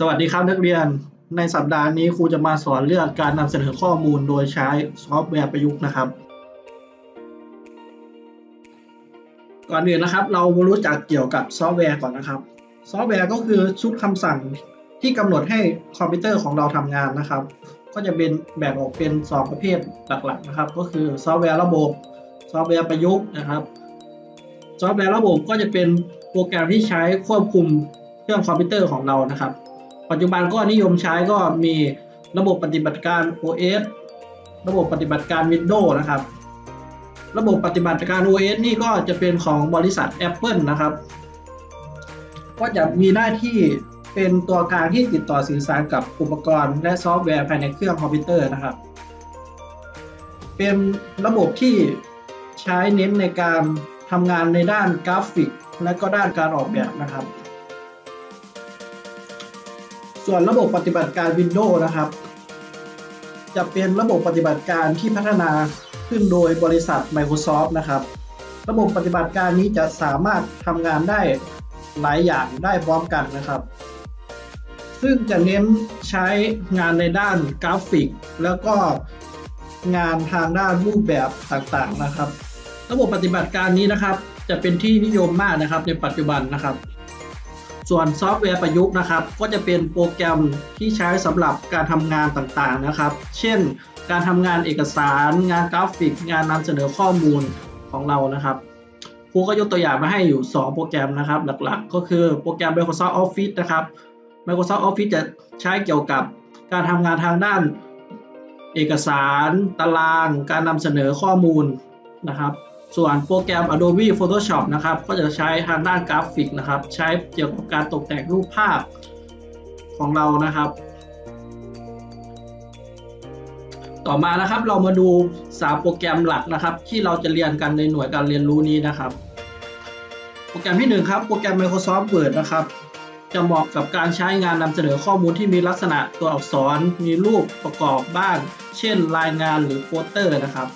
สวัสดีครับนักเรียน ในสัปดาห์นี้ครูจะมาสอนเรื่องการนำเสนอข้อมูลโดยใช้ซอฟต์แวร์ประยุกต์นะครับ ก่อนอื่นนะครับ เรารู้จักเกี่ยวกับซอฟต์แวร์ก่อนนะครับ ซอฟต์แวร์ก็คือชุดคำสั่งที่กำหนดให้คอมพิวเตอร์ของเราทำงานนะครับ ก็จะเป็นแบ่งออกเป็น 2 ประเภทหลักๆนะครับ ก็คือซอฟต์แวร์ระบบ ซอฟต์แวร์ประยุกต์นะครับ ซอฟต์แวร์ระบบก็จะเป็นโปรแกรมที่ใช้ควบคุมเครื่องคอมพิวเตอร์ของเรานะครับ ปัจจุบันก็นิยมใช้ก็มีระบบปฏิบัติการ OS ระบบปฏิบัติการ Windows นะครับ ระบบปฏิบัติการ OS นี่ก็จะเป็นของบริษัท Apple นะครับ ก็จะมีหน้าที่เป็นตัวกลางที่ติดต่อสื่อสารกับอุปกรณ์และซอฟต์แวร์ภายในเครื่องคอมพิวเตอร์นะครับ เป็นระบบที่ใช้เน้นในการทำงานในด้านกราฟิก และก็ด้านการออกแบบนะครับ ส่วนระบบปฏิบัติการ Windows นะครับ จะเป็นระบบปฏิบัติการที่พัฒนาขึ้นโดยบริษัท Microsoft นะครับ ระบบปฏิบัติการนี้จะสามารถทำงานได้หลายอย่างได้พร้อมกันนะครับ ซึ่งจะเน้นใช้งานในด้านกราฟิก แล้วก็งานทางด้านรูปแบบต่างๆนะครับ ระบบปฏิบัติการนี้นะครับ จะเป็นที่นิยมมากนะครับในปัจจุบันนะครับ ส่วนซอฟต์แวร์ประยุกต์นะครับ ก็จะเป็นโปรแกรมที่ใช้สำหรับการทำงานต่างๆนะครับ เช่น การทำงานเอกสาร งานกราฟิก งานนำเสนอข้อมูลของเรานะครับครูก็ยกตัวอย่างมาให้อยู่ 2 โปรแกรมนะครับ หลักๆ ก็คือโปรแกรม Microsoft Office นะครับ Microsoft Office จะใช้เกี่ยวกับการทำงานทางด้านเอกสาร ตาราง การนำเสนอข้อมูลนะครับ ส่วนโปรแกรม Adobe Photoshop นะครับก็จะใช้ทางด้านกราฟิกนะครับ ใช้เกี่ยวกับการตกแต่งรูปภาพของเรานะครับ ต่อมานะครับเรามาดู3โปรแกรมหลักนะครับ ที่เราจะเรียนกันในหน่วยการเรียนรู้นี้นะครับ โปรแกรมที่ 1 ครับ โปรแกรม Microsoft Word นะครับ จะเหมาะกับการใช้งานนำเสนอข้อมูลที่มีลักษณะตัวอักษร มีรูปประกอบบ้าง เช่น รายงานหรือโปสเตอร์นะครับ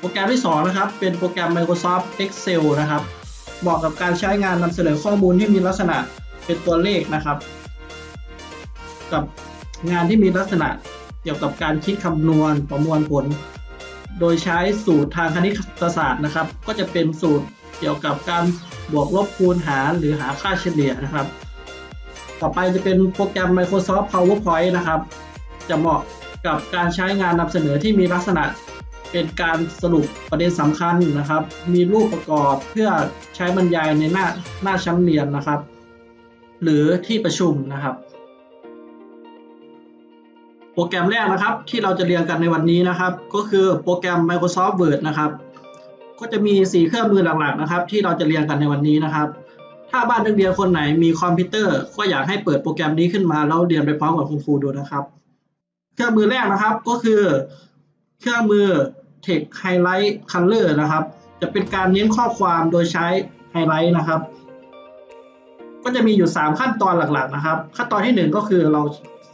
โปรแกรมที่2นะครับเป็นโปรแกรม Microsoft Excel นะครับเหมาะกับการใช้งานนำเสนอข้อมูลที่มีลักษณะเป็นตัวเลขนะครับ กับงานที่มีลักษณะเกี่ยวกับการคิดคำนวณประมวลผล โดยใช้สูตรทางคณิตศาสตร์นะครับ ก็จะเป็นสูตรเกี่ยวกับการบวกลบคูณหารหรือหาค่าเฉลี่ยนะครับ ต่อไปจะเป็นโปรแกรม Microsoft PowerPoint นะครับ จะเหมาะกับการใช้งานนำเสนอที่มีลักษณะ เป็นการสรุปประเด็นสำคัญนะครับ มีรูปประกอบเพื่อใช้บรรยายในหน้าหน้าชั้นเรียนนะครับ หรือที่ประชุมนะครับ โปรแกรมแรกนะครับที่เราจะเรียนกันในวันนี้นะครับ ก็คือโปรแกรม Microsoft Word นะครับ ก็จะมี 4 เครื่องมือหลักๆนะครับ ที่เราจะเรียนกันในวันนี้นะครับ ถ้าบ้านนักเรียนคนไหนมีคอมพิวเตอร์ ก็อยากให้เปิดโปรแกรมนี้ขึ้นมาแล้วเรียนไปพร้อมกับคุณครูดูนะครับ เครื่องมือแรกนะครับก็คือเครื่องมือ Text Highlight Color นะครับ จะเป็นการเน้นข้อความโดยใช้ไฮไลท์นะครับ ก็จะมีอยู่ 3 ขั้นตอนหลักๆนะครับ ขั้นตอนที่ 1 ก็คือเรา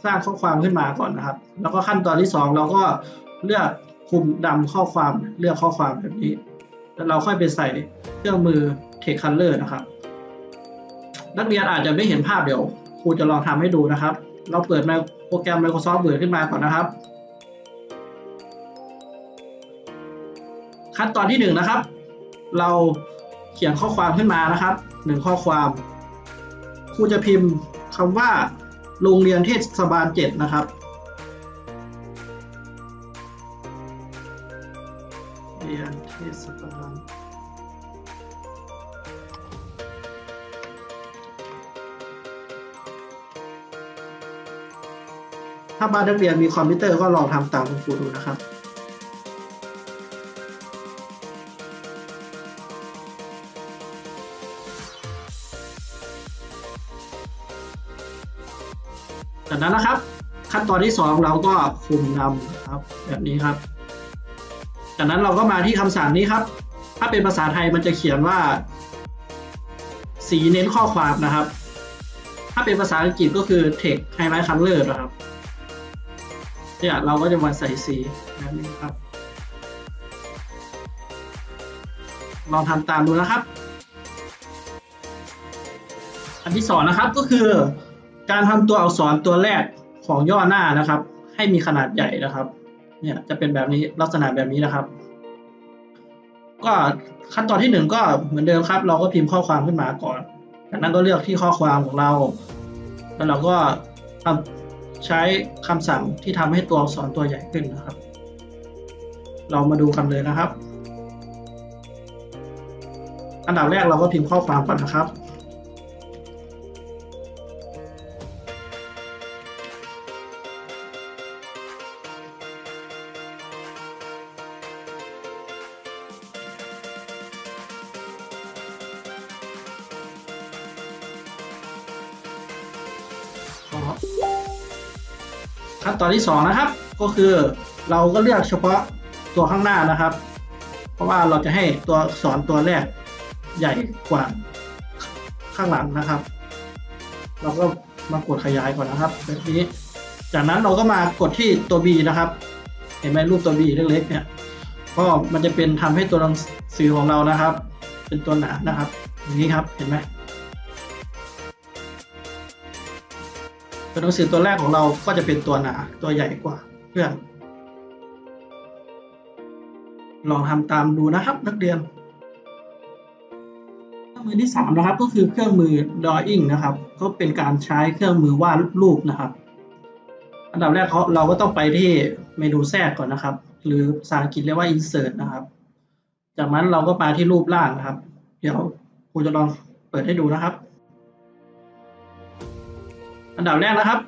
สร้างข้อความขึ้นมาก่อนนะครับ แล้วก็ขั้นตอนที่ 2 เราก็เลือกคุมดำข้อความเลือกข้อความแบบนี้ แล้วเราค่อยไปใส่เครื่องมือ Text Color นะครับ นักเรียนอาจจะไม่เห็นภาพเดี๋ยวครูจะลองทำให้ดูนะครับ เราเปิดโปรแกรม Microsoft Word ขึ้นมาก่อนนะครับ ขั้นตอนที่หนึ่งนะครับ เราเขียนข้อความขึ้นมานะครับหนึ่งข้อความครูจะพิมพ์คำว่าโรงเรียนเทศบาลเจ็ดนะครับ เรียนเทศบาลถ้าบ้านนักเรียนมีคอมพิวเตอร์ก็ลองทำตามคุณครูดูนะครับ จากนั้นนะครับ ขั้นตอนที่ 2 เราก็คุมนำครับแบบนี้ครับ จากนั้นเราก็มาที่คำสั่งนี้ครับ ถ้าเป็นภาษาไทยมันจะเขียนว่า สีเน้นข้อความนะครับ ถ้าเป็นภาษาอังกฤษก็คือ text highlight color นะครับเนี่ยเราก็จะมาใส่สีแบบนี้ครับ ลองทำตามดูนะครับ อันที่สองนะครับก็คือ การทำตัวอักษรตัวแรกของย่อหน้านะครับ ให้มีขนาดใหญ่นะครับ เนี่ยจะเป็นแบบนี้ลักษณะแบบนี้นะครับ ก็ขั้นตอนที่หนึ่งก็เหมือนเดิมครับ เราก็พิมพ์ข้อความขึ้นมาก่อนจากนั้นก็เลือกที่ข้อความของเรา แล้วเราก็ทำใช้คำสั่งที่ทำให้ตัวอักษรตัวใหญ่ขึ้นนะครับ เรามาดูกันเลยนะครับ อันดับแรกเราก็พิมพ์ข้อความก่อนนะครับ ขั้นตอนที่สองนะครับ ก็คือเราก็เลือกเฉพาะตัวข้างหน้านะครับ เพราะว่าเราจะให้ตัวอักษรตัวแรกใหญ่กว่าข้างหลังนะครับ เราก็มากดขยายก่อนนะครับแบบนี้ จากนั้นเราก็มากดที่ตัว B นะครับ เห็นไหมรูปตัว B เล็กๆเนี่ยก็มันจะเป็นทำให้ตัวหนังสือของเรานะครับ เป็นตัวหนานะครับ อย่างนี้ครับเห็นไหม ตัวหนังสือตัวแรกของเราก็จะเป็นตัวหนาตัวใหญ่กว่าเพื่อน ลองทำตามดูนะครับนักเรียนเครื่องมือที่สามนะครับก็คือเครื่องมือ drawing นะครับ ก็เป็นการใช้เครื่องมือวาดรูปนะครับ อันดับแรกเขาเราก็ต้องไปที่เมนูแทรกก่อนนะครับ หรือภาษาอังกฤษเรียกว่า insert นะครับ จากนั้นเราก็มาที่รูปร่างนะครับ เดี๋ยวครูจะลองเปิดให้ดูนะครับ อันดับแรกนะครับ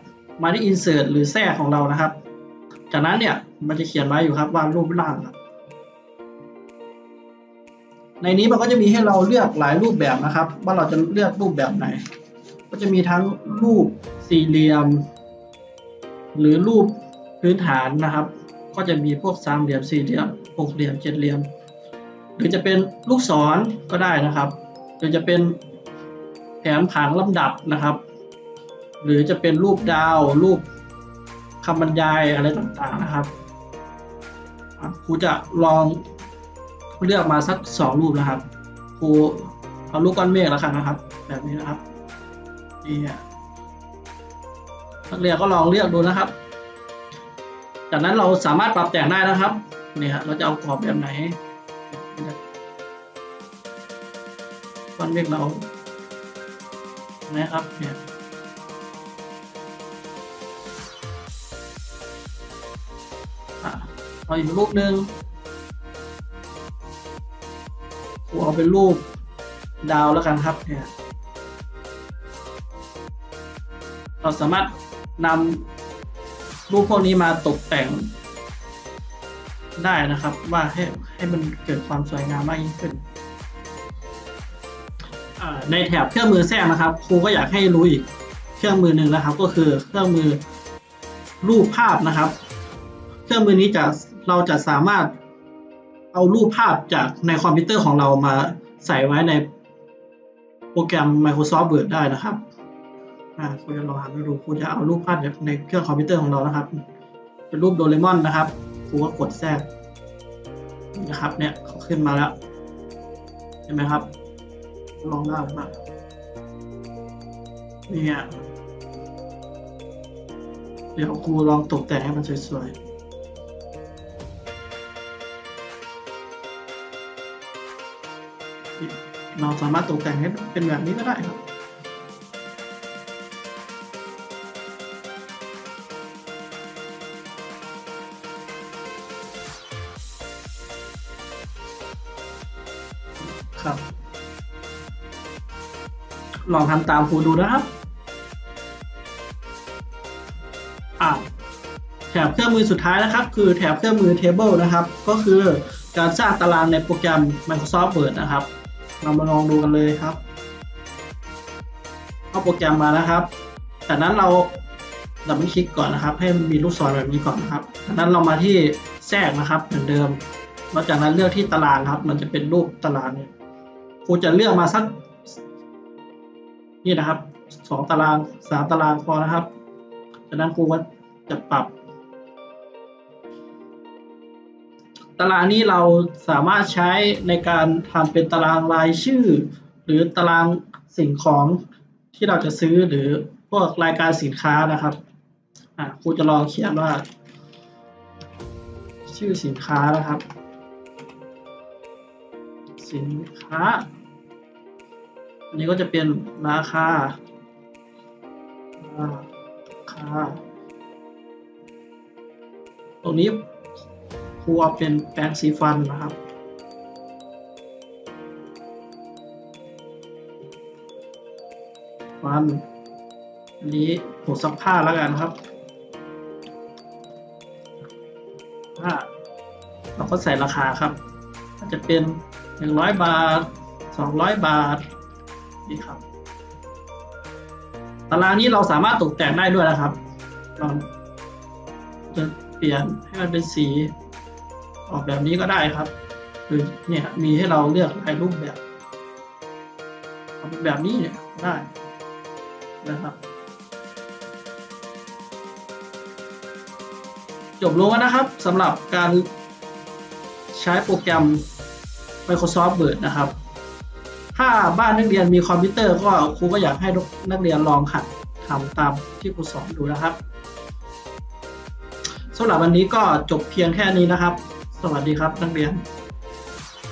มาที่ insert หรือแทรกของเรานะครับ จากนั้นเนี่ยมันจะเขียนไว้อยู่ครับว่ารูปร่างครับในนี้มันก็จะมีให้เราเลือกหลายรูปแบบนะครับ ว่าเราจะเลือกรูปแบบไหน ก็จะมีทั้งรูปสี่เหลี่ยม หรือรูปพื้นฐานนะครับ ก็จะมีพวกสามเหลี่ยมสี่เหลี่ยมหกเหลี่ยมเจ็ดเหลี่ยม หรือจะเป็นลูกศรก็ได้นะครับ หรือจะเป็นแผนผังลำดับนะครับ หรือจะเป็นรูปดาว รูปคำบรรยายอะไรต่างๆนะครับครูจะลองเลือกมาสักสองรูปนะครับครูเอารูปก้อนเมฆแล้วกันนะครับ แบบนี้นะครับนี่ฮะนักเรียนก็ลองเลือกดูนะครับ จากนั้นเราสามารถปรับแต่งได้นะครับนี่ฮะเราจะเอากรอบแบบไหนก้อนเมฆเรานะครับเนี่ย อะเอาอีกรูปหนึ่งกูเอาเป็นรูปดาวแล้วกันครับเนี่ยเราสามารถนำรูปพวกนี้มาตกแต่งได้นะครับ ว่าให้ให้มันเกิดความสวยงามมากยิ่งขึ้น ในแถบเครื่องมือแทรกนะครับ ครูก็อยากให้รู้อีกเครื่องมือหนึ่งนะครับ ก็คือเครื่องมือรูปภาพนะครับ เครื่องมือนี้จะเราจะสามารถเอารูปภาพจากในคอมพิวเตอร์ของเรามาใส่ไว้ในโปรแกรม Microsoft Word ได้นะครับคุณจะลองหาดูคุณจะเอารูปภาพจากในเครื่องคอมพิวเตอร์ของเรานะครับ เป็นรูปโดเรมอนนะครับครูก็กดแทรกนะครับเนี่ยเขาขึ้นมาแล้วเห็นไหมครับ ลองได้หรือเปล่าเนี่ยเดี๋ยวครูลองตกแต่งให้มันสวยๆ เราสามารถตกแต่งให้เป็นแบบนี้ก็ได้ครับ ครับ ลองทำตามครูดูนะครับอ่าแถบเครื่องมือสุดท้ายนะครับ คือแถบเครื่องมือ Table นะครับ ก็คือการสร้างตารางในโปรแกรม Microsoft Word นะครับ เรามาลองดูกันเลยครับเข้าโปรแกรมมานะครับ จากนั้นเราดับเบิลคลิกก่อนนะครับ ให้มันมีลูกศรแบบนี้ก่อนนะครับจากนั้นเรามาที่แทรกนะครับเหมือนเดิมแล้วจากนั้นเลือกที่ตารางครับ มันจะเป็นรูปตารางเนี่ยครูจะเลือกมาสักนี่นะครับสองตารางสามตารางพอนะครับจากนั้นครูก็จะปรับ ตารางนี้เราสามารถใช้ในการทำเป็นตารางรายชื่อ หรือตารางสิ่งของที่เราจะซื้อหรือพวกรายการสินค้านะครับอะครูจะลองเขียนว่า ชื่อสินค้านะครับ สินค้า อันนี้ก็จะเป็นราคาราคาตรงนี้ ครูเป็นแปรงสีฟันนะครับ ฟัน อันนี้ผงซักผ้าแล้วกันครับผ้าเราก็ใส่ราคาครับอาจจะเป็นหนึ่งร้อยบาทสองร้อยบาท นี่ครับ ตารางนี้เราสามารถตกแต่งได้ด้วยนะครับ เราจะเปลี่ยนให้มันเป็นสี ออกแบบนี้ก็ได้ครับหรือเนี่ยมีให้เราเลือกหลายรูปแบบเอาเป็นแบบนี้เนี่ยได้นะครับจบลงแล้วนะครับสำหรับการใช้โปรแกรม Microsoft Word นะครับ ถ้าบ้านนักเรียนมีคอมพิวเตอร์ก็ครูก็อยากให้นักเรียนลองหัดทำตามที่ครูสอนดูนะครับสำหรับวันนี้ก็จบเพียงแค่นี้นะครับ สวัสดีครับนักเรียน